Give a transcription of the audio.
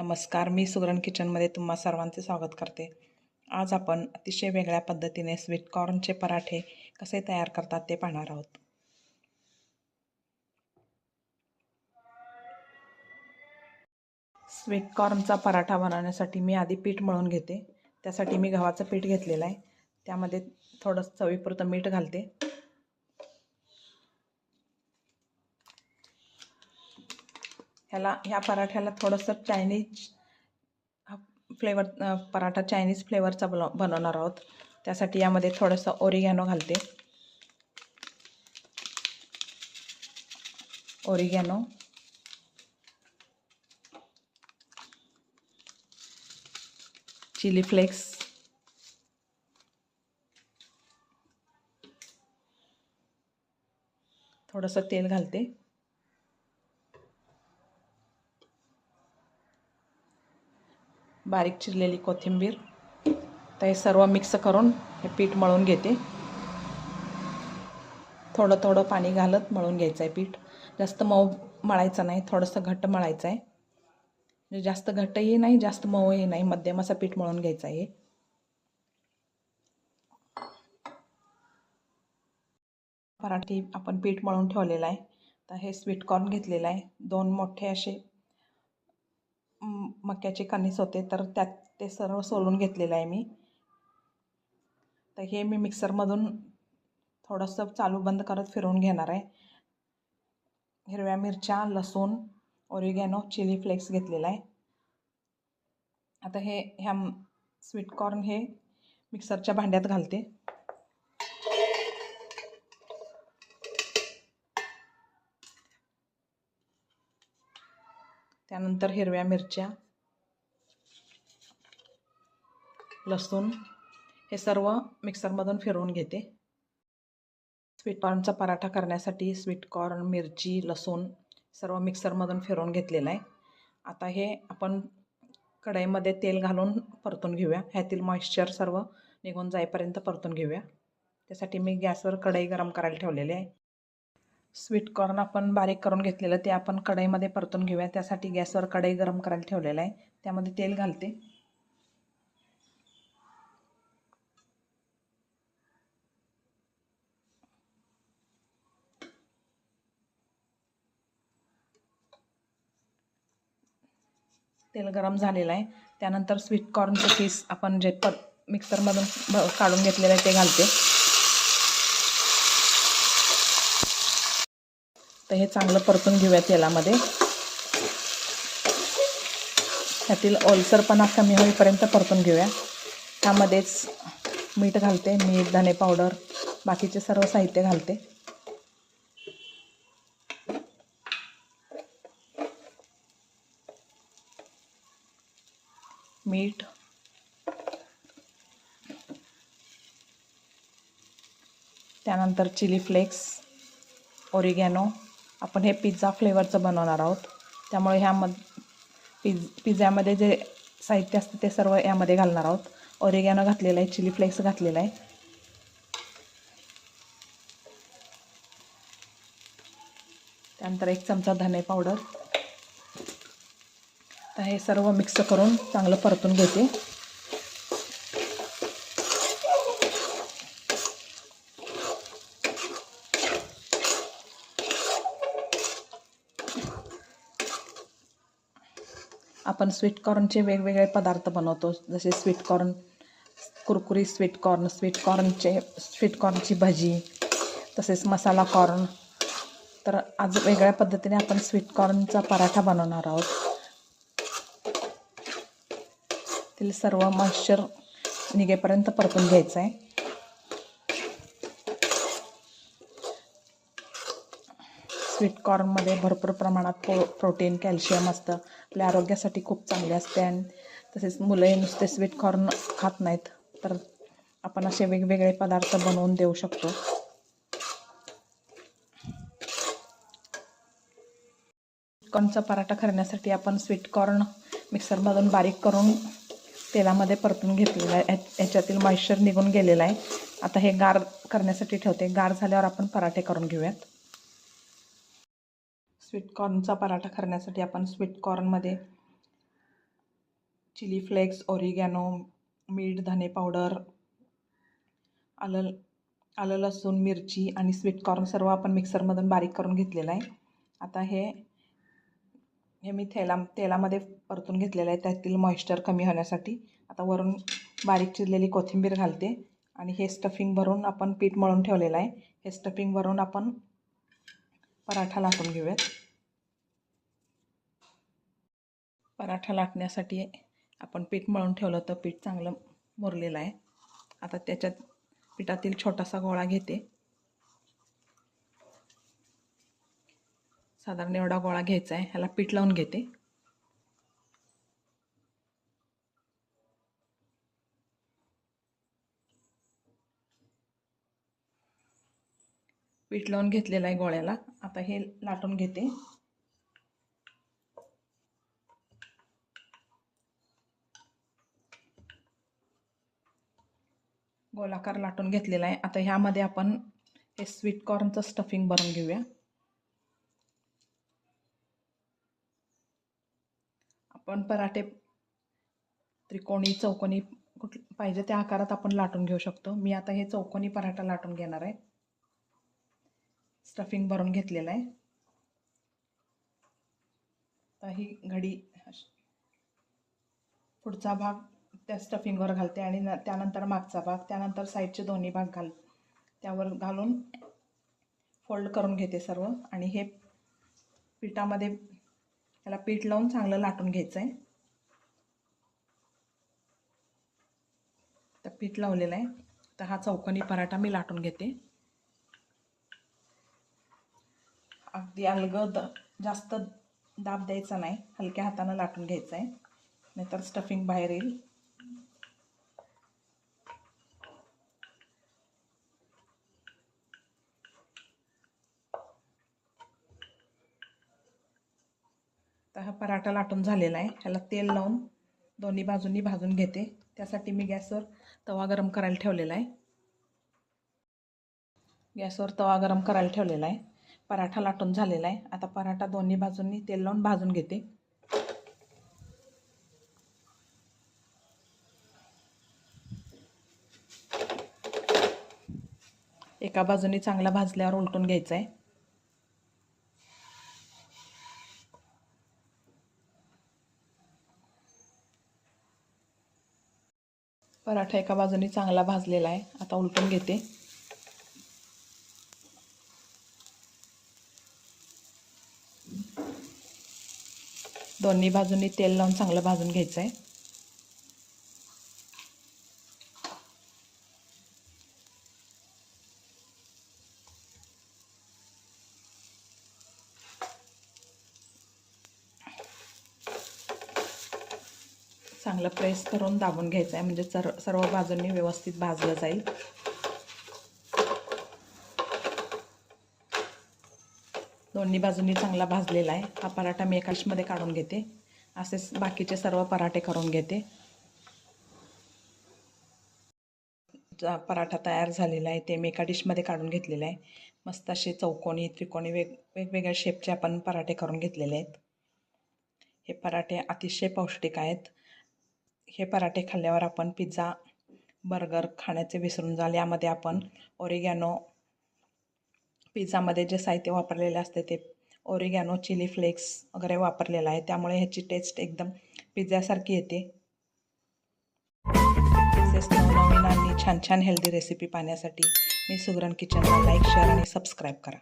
नमस्कार मी सुगरण किचनमध्ये तुम्हा सर्वांचे स्वागत करते. आज आपण अतिशय वेगळ्या पद्धतीने स्वीट कॉर्नचे पराठे कसे तयार करतात ते पाहणार आहोत. स्वीट कॉर्नचा पराठा बनवण्यासाठी मी आधी पीठ मळून घेते. त्यासाठी मी गव्हाचं पीठ घेतलेलं आहे. त्यामध्ये थोडं चवीपुरतं मीठ घालते. ह्याला ह्या पराठ्याला थोडंसं चायनीज फ्लेवर पराठा चायनीज फ्लेवरचा बन बनवणार आहोत. त्यासाठी यामध्ये थोडंसं ओरिगॅनो घालते. ओरिगॅनो चिली फ्लेक्स थोडंसं तेल घालते. बारीक चिरलेली कोथिंबीर. तर हे सर्व मिक्स करून हे पीठ मळून घेते. थोडं थोडं पाणी घालत मळून घ्यायचं आहे पीठ. जास्त मऊ मळायचं नाही थोडंसं घट्ट मळायचं आहे म्हणजे जास्त घट्टही नाही जास्त मऊही नाही मध्यम असं पीठ मळून घ्यायचं आहे पराठी आपण पीठ मळून ठेवलेलं आहे. तर हे स्वीट कॉर्न घेतलेलं आहे. दोन मोठे असे मक्याचे कणीस होते तर त्यात ते सर्व सोलून घेतलेलं आहे मी. तर हे मी मिक्सरमधून थोडंसं चालू बंद करत फिरवून घेणार आहे. हिरव्या मिरच्या लसूण ओरिगॅनो चिली फ्लेक्स घेतलेला आहे. आता हे ह्या स्वीट कॉर्न हे मिक्सरच्या भांड्यात घालते. त्यानंतर हिरव्या मिरच्या लसूण हे सर्व मिक्सरमधून फिरवून घेते. स्वीट कॉर्नचा पराठा करण्यासाठी स्वीट कॉर्न मिरची लसूण सर्व मिक्सरमधून फिरवून घेतलेलं आहे. आता हे आपण कढईमध्ये तेल घालून परतून घेऊया. ह्यातील मॉइश्चर सर्व निघून जाईपर्यंत परतून घेऊया. त्यासाठी मी गॅसवर कढई गरम करायला ठेवलेली आहे. स्वीट कॉर्न आपण बारीक करून घेतलेलं ते आपण कढईमध्ये परतून घेऊया. त्यासाठी गॅसवर कढई गरम करायला ठेवलेलं आहे. त्यामध्ये तेल घालते. तेल गरम झालेलं आहे. त्यानंतर स्वीट कॉर्नचं पीस आपण जे प मिक्सरमधून काढून घेतलेलं आहे ते घालते. तर हे चांगलं परतून घेऊया तेलामध्ये. त्यातील ओलसरपणा कमी होईपर्यंत परतून घेऊया. त्यामध्येच मीठ घालते मीठ धने पावडर बाकीचे सर्व साहित्य घालते. मीठ. त्यानंतर चिली फ्लेक्स ओरिगॅनो आपण हे पिझ्झा फ्लेवरचं बनवणार आहोत. त्यामुळे ह्यामध पिझ पिझ्झ्यामध्ये जे साहित्य असतं ते सर्व यामध्ये घालणार आहोत. ओरिगॅनो घातलेलं आहे चिली फ्लेक्स घातलेला आहे. त्यानंतर एक चमचा धने पावडर तर हे सर्व मिक्स करून चांगलं परतून घेते. आपण स्वीट कॉर्नचे वेगवेगळे पदार्थ बनवतो. जसे स्वीट कॉर्न कुरकुरी स्वीट कॉर्न स्वीट कॉर्नचे स्वीट कॉर्नची भजी तसेच मसाला कॉर्न तर आज वेगळ्या पद्धतीने आपण स्वीट कॉर्नचा पराठा बनवणार आहोत. तिला सर्व मॉइश्चर निघेपर्यंत परतून घ्यायचं आहे स्वीट कॉर्नमध्ये भरपूर प्रमाणात प्रो प्रोटीन कॅल्शियम असतं. आपल्या आरोग्यासाठी खूप चांगले असते. आणि तसेच मुलंही नुसते स्वीट कॉर्न खात नाहीत तर आपण असे वेगवेगळे पदार्थ बनवून देऊ शकतो. कॉर्नचा पराठा करण्यासाठी आपण स्वीट कॉर्न मिक्सरमधून बारीक करून तेलामध्ये परतून घेतलेलं आहे. ह्याच्यातील मॉइश्चर निघून गेलेला आहे. आता हे गार करण्यासाठी ठेवते. गार झाल्यावर आपण पराठे करून घेऊयात. स्वीट कॉर्नचा पराठा करण्यासाठी आपण स्वीट कॉर्नमध्ये चिली फ्लेक्स ओरिगॅनो मीठ धने पावडर आलं आलं लसूण मिरची आणि स्वीट कॉर्न सर्व आपण मिक्सरमधून बारीक करून घेतलेलं आहे. आता हे हे मी तेला तेलामध्ये परतून घेतलेलं आहे. त्यातील मॉइश्चर कमी होण्यासाठी. आता वरून बारीक चिरलेली कोथिंबीर घालते. आणि हे स्टफिंग भरून आपण पीठ मळून ठेवलेलं आहे. हे स्टफिंग भरून आपण पराठा लाटून घेऊयात. पराठा लाटण्यासाठी आपण पीठ मळून ठेवलं तर पीठ चांगलं मुरलेलं आहे. आता त्याच्यात पिठातील छोटासा गोळा घेते. साधारण एवढा गोळा घ्यायचा आहे. ह्याला पीठ लावून घेते. पीठ लावून घेतलेलं आहे गोळ्याला. आता हे लाटून घेते. गोलाकार लाटून घेतलेला आहे. आता ह्यामध्ये आपण हे स्वीट कॉर्नचं स्टफिंग भरून घेऊया. आपण पराठे त्रिकोणी चौकोनी कुठ पाहिजे त्या आकारात आपण लाटून घेऊ शकतो. मी आता हे चौकोनी पराठा लाटून घेणार आहे. स्टफिंग भरून घेतलेलं आहे. आता ही घडी पुढचा भाग त्या स्टफिंगवर घालते आणि न त्यानंतर मागचा भाग त्यानंतर साईडचे दोन्ही भाग घाल त्यावर घालून फोल्ड करून घेते सर्व. आणि हे पिठामध्ये त्याला पीठ लावून चांगलं लाटून घ्यायचं आहे तर पीठ लावलेलं आहे. तर हा चौकोनी पराठा मी लाटून घेते. अगदी अलगद जास्त दाब द्यायचा नाही. हलक्या हातानं लाटून घ्यायचं आहे नाहीतर स्टफिंग बाहेर येईल. तर हा पराठा लाटून झालेला आहे. ह्याला तेल लावून दोन्ही बाजूंनी भाजून घेते. त्यासाठी मी गॅसवर तवा गरम करायला ठेवलेला आहे. गॅसवर तवा गरम करायला ठेवलेला आहे. पराठा लाटून झालेला आहे. आता पराठा दोन्ही बाजूंनी तेल लावून भाजून घेते. एका बाजूने चांगला भाजल्यावर उलटून घ्यायचा आहे. पराठा एका बाजूने चांगला भाजलेला आहे. आता उलटून घेते. दोन्ही बाजूंनी तेल लावून चांगलं भाजून घ्यायचं आहे चांगलं प्रेस करून दाबून घ्यायचं आहे म्हणजे सर्व सर्व बाजूंनी व्यवस्थित भाजलं जाईल. दोन्ही बाजूंनी चांगला भाजलेला आहे. हा पराठा मी एका डिशमध्ये काढून घेते. असेच बाकीचे सर्व पराठे करून घेते. पराठा तयार झालेला आहे. ते मी एका डिशमध्ये काढून घेतलेलं आहे. मस्त असे चौकोनी त्रिकोणी वेग वेगवेगळ्या शेपचे आपण पराठे करून घेतलेले आहेत. हे पराठे अतिशय पौष्टिक आहेत. हे पराठे खाल्ल्यावर आपण पिझ्झा बर्गर खाण्याचे विसरून जाल. यामध्ये आपण ओरिगॅनो पिझ्झामध्ये जे साहित्य वापरलेले असते ते ओरिगॅनो चिली फ्लेक्स वगैरे वापरलेलं आहे. त्यामुळे ह्याची टेस्ट एकदम पिझ्झासारखी येते. तसेच नवनवीन आणि छान छान हेल्दी रेसिपी पाहण्यासाठी मी सुगरण किचनला लाईक शेअर आणि सबस्क्राईब करा.